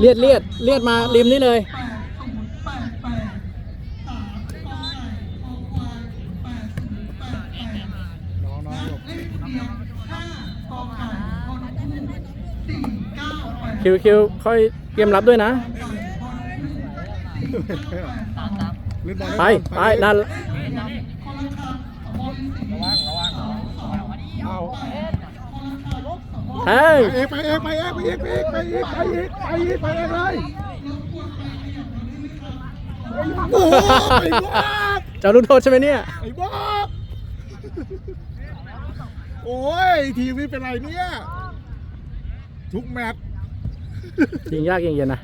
เลียดเลียดเลียดมาริมนี่เลยน้องน้องหลบคิวคิวค่อยเตรียมรับด้วยนะเล่นบอลไป ไปนั่นเอา แทงไปเองไปเองไปเองไปเองไปเองไปเองไปเองไปเองไปเองเลยโอ้ไอ้บ้าเจ้าลูกโทษใช่ไหมเนี่ย ไอ้บ้าโอ้ยทีมนี้เป็นไรเนี่ย ทุกแมตช์ยิงยากยิงเย็นนะ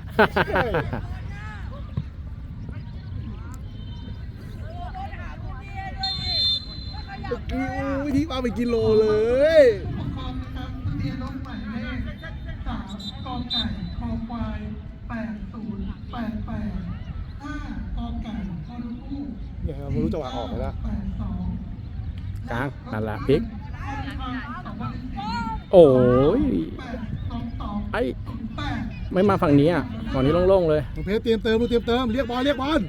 เมื่อกี้โอ้ยทีมเอาไปกิโลเลย สามกอไก่คอควายแปดศูนย์แปดแปดห้ากอไก่คอนูกู้เนี่ยไม่รู้จังหวะออกเลยนะแปดสองกลางนั่นแหละพลิก โอ้ยแปดสองสองไอ้แปดไม่มาฝั่งนี้อะฝั่งนี้โล่งๆเลยน้องเพชรเตรียมเติมลูกเตรียมเติมเรียกบอลเรียกบอล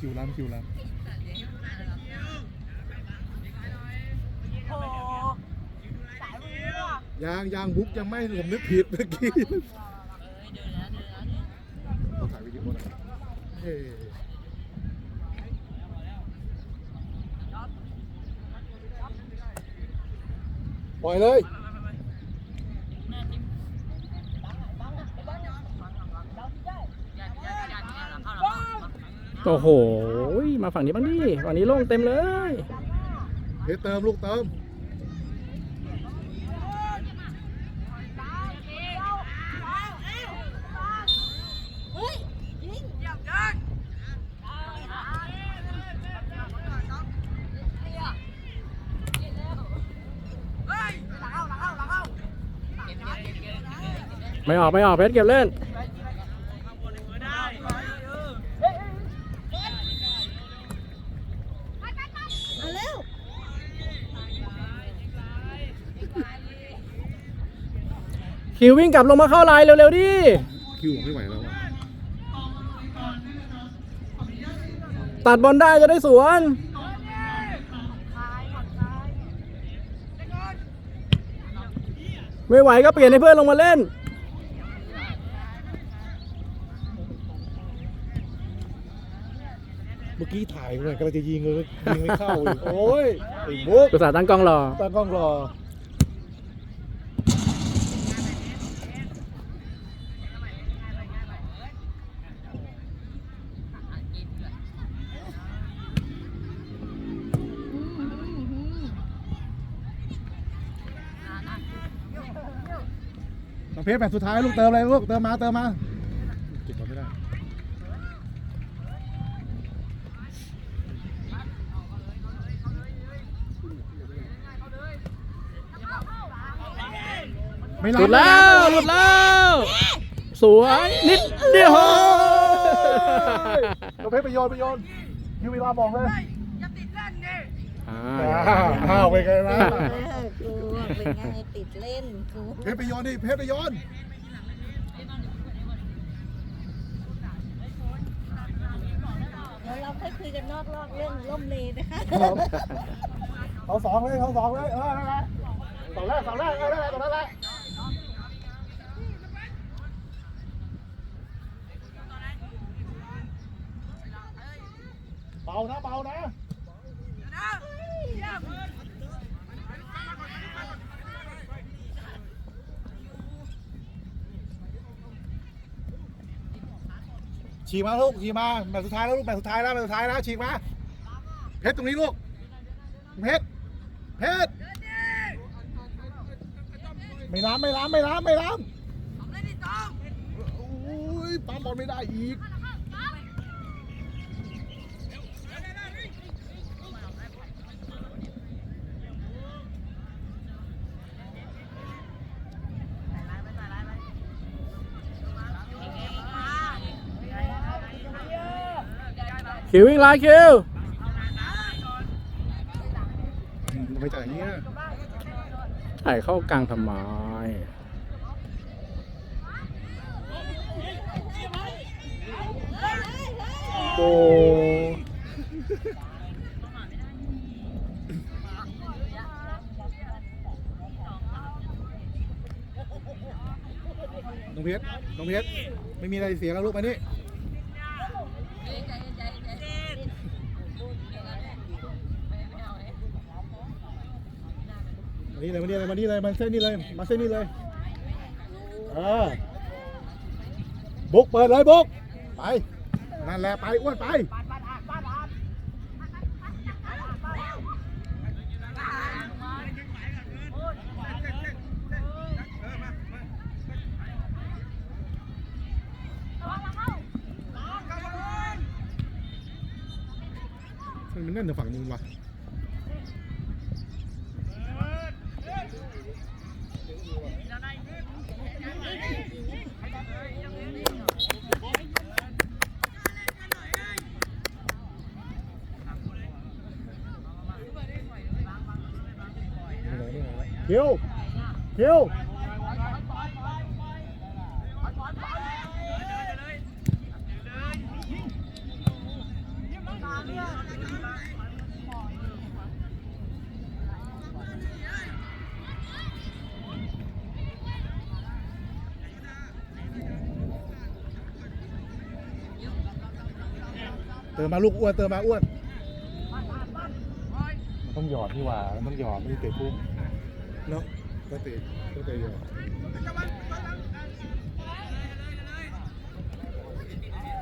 คิวล้ำคิวล้ำ ยางยางบุ๊กยังไม่ผมนึกผิดเมื่อกี้เราถ่ายวิดีโอนะเฮ้ปล่อยเลยโอ้โห มาฝั่งนี้บ้างดิ ฝั่งนี้โล่งเต็มเลยเพชรเติมลูกเติม ไม่ออกไม่ออกเพชรเก็บเล่นคิววิ่งกลับลงมาเข้าไลน์เร็วๆดิ คิวผมไม่ไหวแล้วอะตัดบอลได้จะได้สวนไม่ไหวก็เปลี่ยนให้เพื่อนลงมาเล่น เมื่อกี้ถ่ายเลยกำลังจะยิงเลยยิงไม่เข้าอีกโอ้ยไอ้บุ๊กกุศลตั้งกล้องรอ ตั้งกล้องรอน้องเพชรแบบสุดท้ายลูกเติมอะไรลูกเติมมาเติมมาเก็บบอลไม่ได้ ไม่หรับลุดแล้วหลุดแล้ว สวยนิดเดียวน้องเพชรไปโยนไปโยนยูเวลาบอกเลยอ่าอ้าวไปไงล่ะเออกูเป็นไงติดเล่นกูเพชรไปโยนดิเพชรไปโยนแล้วเราค่อยคุยกันนอกรอบเรื่องล่มเลนะคะเอาสองเลยเอาสองเลยเออนั่นแหละสองแรกสองแรกเออนั่นแหละตรงนั้นแหละ เบานะเบานะฉีกมาลูกฉีกมาแบบสุดท้ายแล้วลูกแบบสุดท้ายแล้วแบบสุดท้ายแล้วฉีกมาเพชรตรงนี้ลูกเพชรเพชรไม่ล้ำไม่ล้ำไม่ล้ำไม่ล้ำโอ้ยปั๊มบอลไม่ได้อีก คิววิ่งไล่ยคิวไปจ่ายเงี้ยถ่ายเข้ากลางทำไมโอ้น้องเพชรน้องเพชรไม่มีอะไรเสียแล้วลูกไปนี่ นี่เลยมานี่เลยมานี่เลยมาเส้นนี้เลยมาเส้นนี้เลยเออบุกเปิดเลยบุกไปนั่นแหละไปอ้วนไปมันแน่นแต่ฝั่งนู้นวะ เขียวเขียวเติมมาลูกอ้วนเติมมาอ้วน มันต้องหยอดนี่หว่า มันต้องหยอดไม่ได้เตะปุ๊บ เนาะก็ตะก็ตะหยอด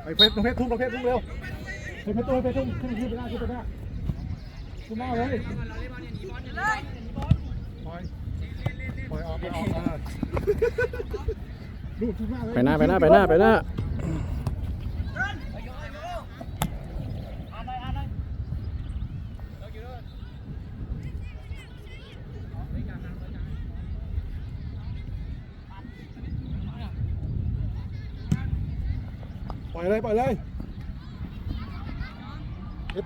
ไปเพชรน้องเพชรทุ่มน้องเพชรทุ่มเร็วไปเพชรตุ้มไปเพชรทุ่มขึ้นขึ้นไปหน้าขึ้นไปหน้าขึ้นหน้าเลยปล่อยปล่อยออกไปออกลูกขึ้นหน้าเลยไปหน้าไปหน้าไปหน้าไปหน้า ปล่ อยเลยปล่อยเลย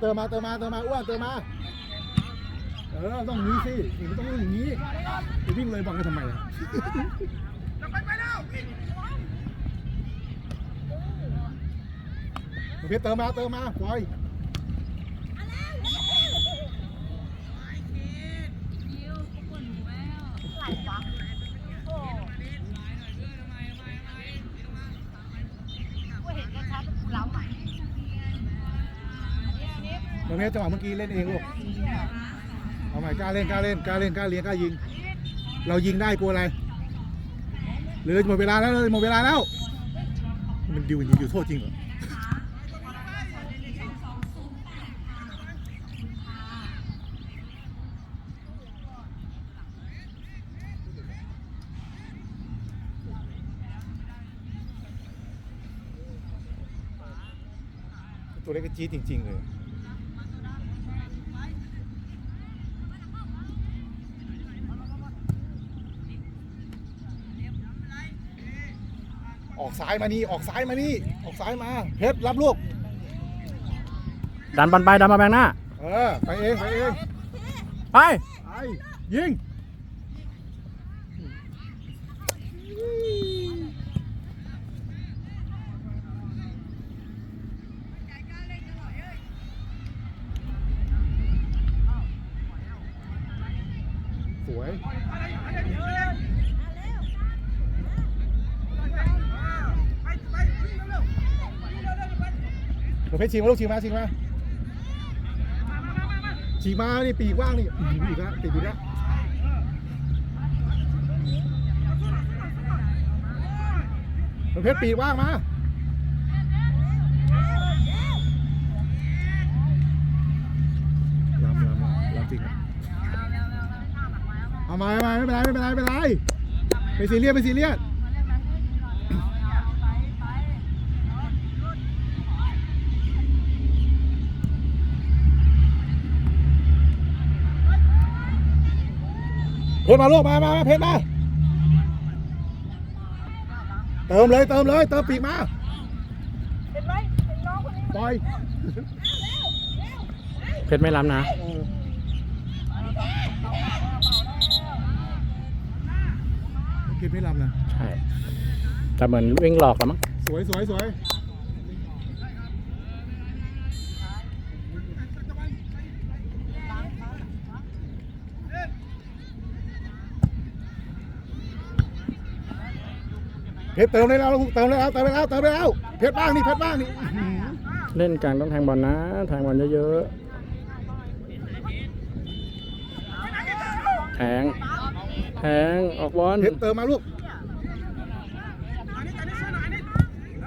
เติมมาเติมมาเติมมาอ้วนเติมมาเออต้องอย่างนี้สิมันต้องอย่างนี้ไปวิ่งเลยบังกันทำไมอะเพชรเติมมาเติมมาปล่อยน้องเพชรจังหวะเมื่อกี้เล่นเองลูกเอาใหม่กล้าเล่นกล้าเล่นกล้าเล่นกล้าเลี้ยงกล้ายิง เรายิงได้กลัวอะไรเหลยหมดเวลาแล้วเลยหมดเวลาแล้ว มันดิวอย่างนี้อยู่โทษจริงเหรอตัวเล็กก็จี๊ดจริง ๆ เลย ออกซ้ายมานี่ออกซ้ายมานี่ออกซ้ายมาเพชรรับลูกดันบอลไปดันมาแบงหน้าเออไปเองไปเองไปไปยิงสวย เดี๋ยวเพชรชิงมาลูกชิงมาชิงมาชิงมานี่ปีกว่างนี่อื้อหืออีกแล้วติดอีกแล้วเดี๋ยวเพชรปีกว่างมาลำลำลำจริงอะเอามาเอามาไม่เป็นไรไม่เป็นไรไม่เป็นไรไม่ซีเรียสไม่ซีเรียส เพชรมาลูกมามามาเพชรมาเติมเลยเติมเลยเติมปีกมาปล่อยเพชรไม่ล้ำนะเออเพชรไม่ลำนะ ใช่ แต่เหมือนวิ่งหลอกแล้วมั้ง สวยสวยสวย เพชรเติมได้แล้วลูกเติมได้แล้วเติมได้แล้วเติมได้แล้วเพชรบ้างนี่เพชรบ้างนี่อื้อหือเล่นกลางต้องแทงบอลนะแทงบอลเยอะๆแทงแทงออกบอลเพชรเติมมาลูก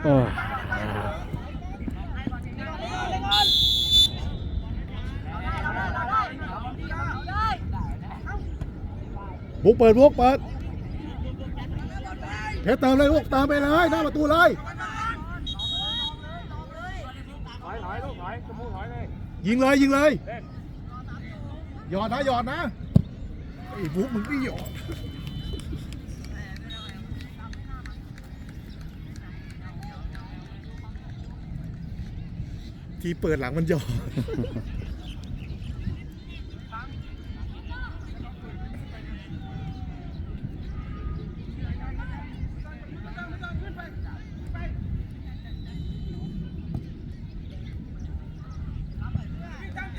โอ้ยบุกเปิดบุกเปิด เพชรเติมเลยลูกเติมไปเลยหน้าประตูเลยยิงเลยยิงเลยหยอดนะหยอดนะไอ้บุ๊กมึงไม่หยอดทีเปิดหลังมันหยอด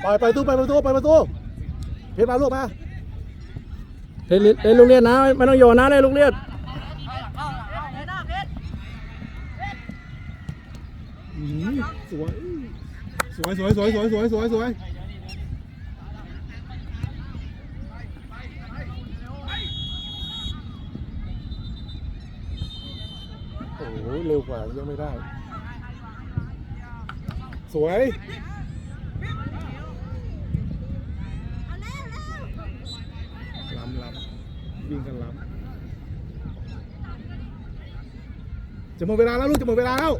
ปล่อยไปประตูไปประตูไปประตูเพชรมาลูกมาเล่นเล่นลูกเลียดนะไม่ต้องโยนนะเล่นลูกเลียดอื้อหือสวยสวยสวยสวยสวยสวยสวยสวยโอ้โหเร็วกว่ายังไม่ได้ สวยล้ำล้ิงกันล้ำจะหมดเวลาแล้วลูกจะหมดเวลาแล้ว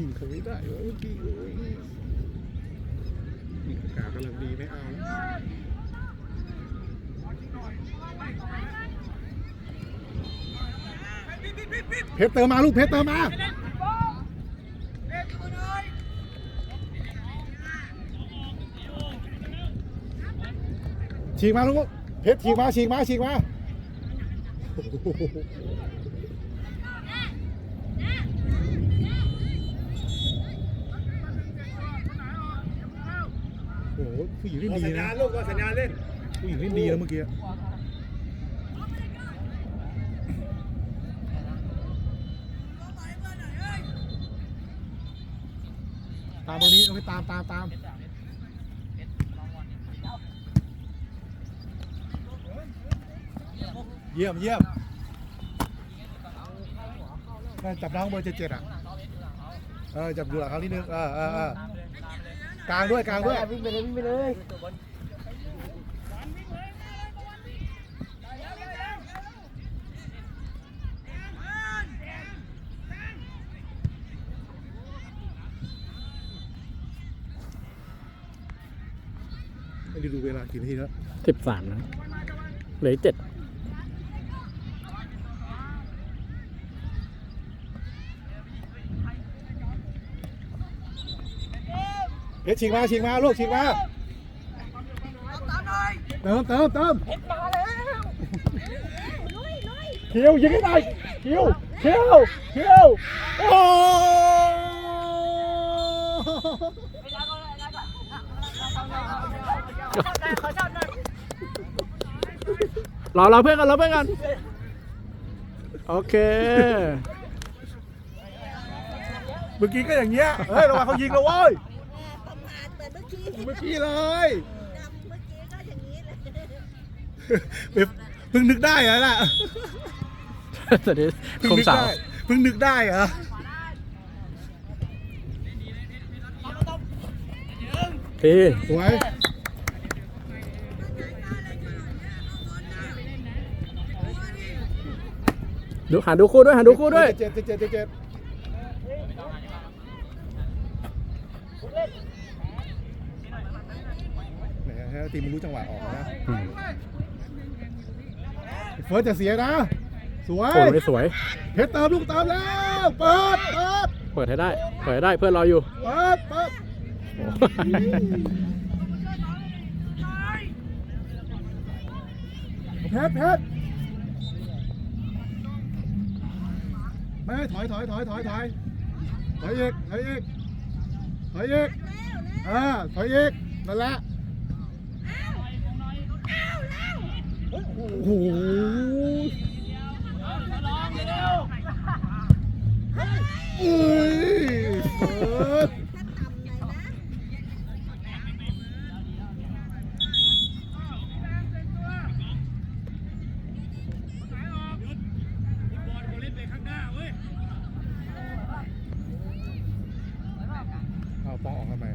ยิงเขาไม่ได้วะเมื่อกี้โอ้ยนี่อากาศกำลังดีไม่เอาเพชรเติมมาลูกเพชรเติมมา ฉีกมาลูกเพชรฉีกมาฉีกมาฉีกมาโอ้โหผู้หญิงเล่นดีนะลูกก็สัญญาเล่นผู้หญิงเล่นดีนะเมื่อกี้ตามตรงนี้ต้องไปตามตามตาม เยี่ยมเยี่ยมนั่นจับน้องเบอร์เจ็ดเจ็ดอะเออจับดูหลังเขานิดนึงเออเออเออกลางด้วยกลางด้วย วิ่งไปเลยวิ่งไปเลยไม่ได้ดูเวลากี่นาทีแล้วสิบสามนะเหลืออกเจ็ด เพชรฉีกมาฉีกมาลูกฉีกมาเติมเติมเติมเขียวยิงให้ได้เขียวเขียวเขียวโอ้รอเราเพื่อนกันรอเพื่อนกันโอเคเมื่อกี้ก็อย่างเงี้ยเฮ้ยระวังเขายิงแล้วเว้ย ประมาทเหมือนเมื่อกี้เมื่อกี้เลยจำเมื่อกี้ก็อย่างนี้เลยเพิ่งนึกได้เหรอน่ะสวัสดีเพิ่งคมนึกสาวได้เพิ่งนึกได้เหรอทีสวยดูหาดูคู่ด้วยหาดูคู่ด้วยเจ็ดเจ็ดเจ็ดเจ็ด เจ็ดแหมทีมมันรู้จังหวะออกนะอืมเฟิร์สจะเสียนะ สวยโอ้ยไม่สวย เพชรเติมลูกเติมแล้วเปิดเปิดเปิดให้ได้ เปิดให้ได้เพื่อนรออยู่เปิดเปิดโอ้เพชรเพชรไม่ถอยถอยถอยถอยถอยถอยอีกถอยอีกถอยอีกเออถอยอีกนั่นแหละ โอ้โหเอ้ยเฟิร์สถ้าต่ำหน่อยเอาป้องออกทำไม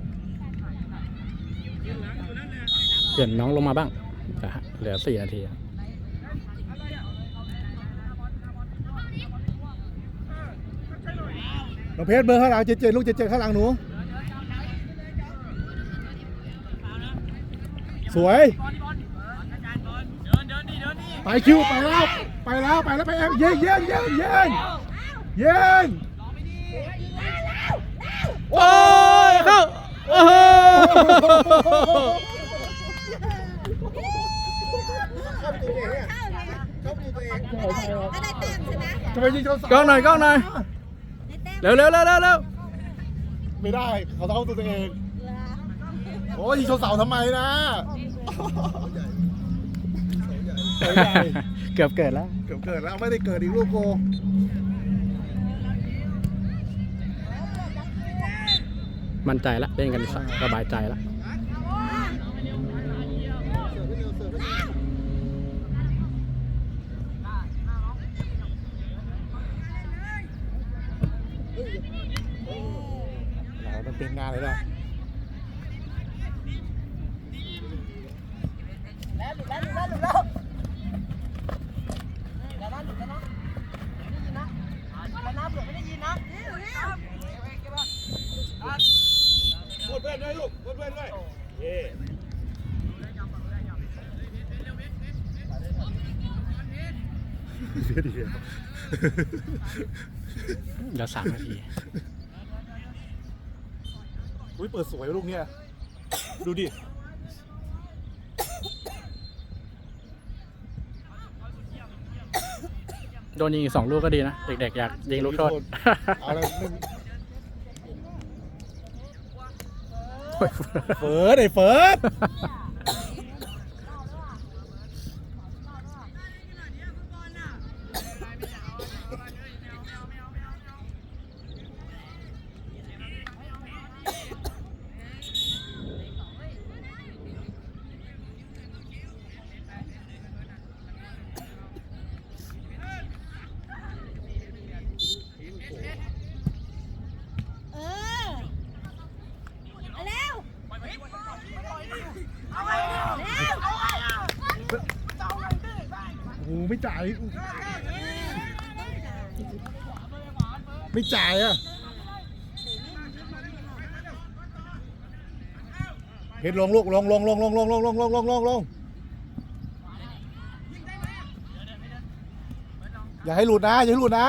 เปลี่ยนน้องลงมาบ้าง เหลือสี่นาทีน้องเพชรเบอร์ข้างหลังเจ็ดเจ็ดลูกเจ็ดเจ็ดข้างหลังหนู สวย ไปคิวไปแล้ว ไปแล้วไปแล้วไปแอมเย็นเย็นเย็นเย็นเย็นโอ้ยเข้าโอ้โห เข้าเลย ก็ได้แต้มใช่ไหมจะไปยิงเขาสาวกล้องหน่อยกล้องหน่อยได้แต้มเร็วเร็วเร็วเร็วเร็วไม่ได้เขาต้องเอาตัวเอง เหรอโอ้ยยิงเขาสาวทำไมนะเสาใหญ่เกือบเกิดแล้วเกือบเกิดแล้วไม่ได้เกิดอีกลูกโกมั่นใจละเล่นกันสบายใจละ เรามันเป็นงานเลยนะ เดี๋ยวเหลือสามนาที อุ้ยเปิดสวยลูกเนี่ย ดูดิ โดนยิงอีกสองลูกก็ดีนะ เด็กๆอยากยิงลูกโทษ เอาแล้วไม่ เฟิร์สไอ้เฟิร์สเออเอาเร็วเอาเร็ว โอ้โหไม่ จ่าย ไม่จ่ายอะเพชรลงลูกลงลงลงลงลงลงลงลงลงลงลงอย่าให้หลุดนะอย่าให้หลุดนะ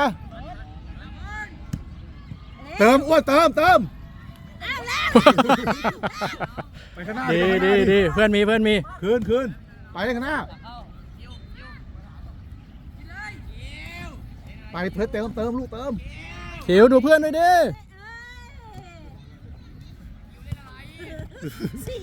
เติมอ้วนเติมเติมเอาเร็วไปข้างหน้าดีไปข้างหดีน้าดีเพื่อนมีเพื่อนมี คืนคืนไปข้างหน้า ไปเพิ่มเติมเติมลูกเติมเขียวดูเพื่อนด้วยดิสี่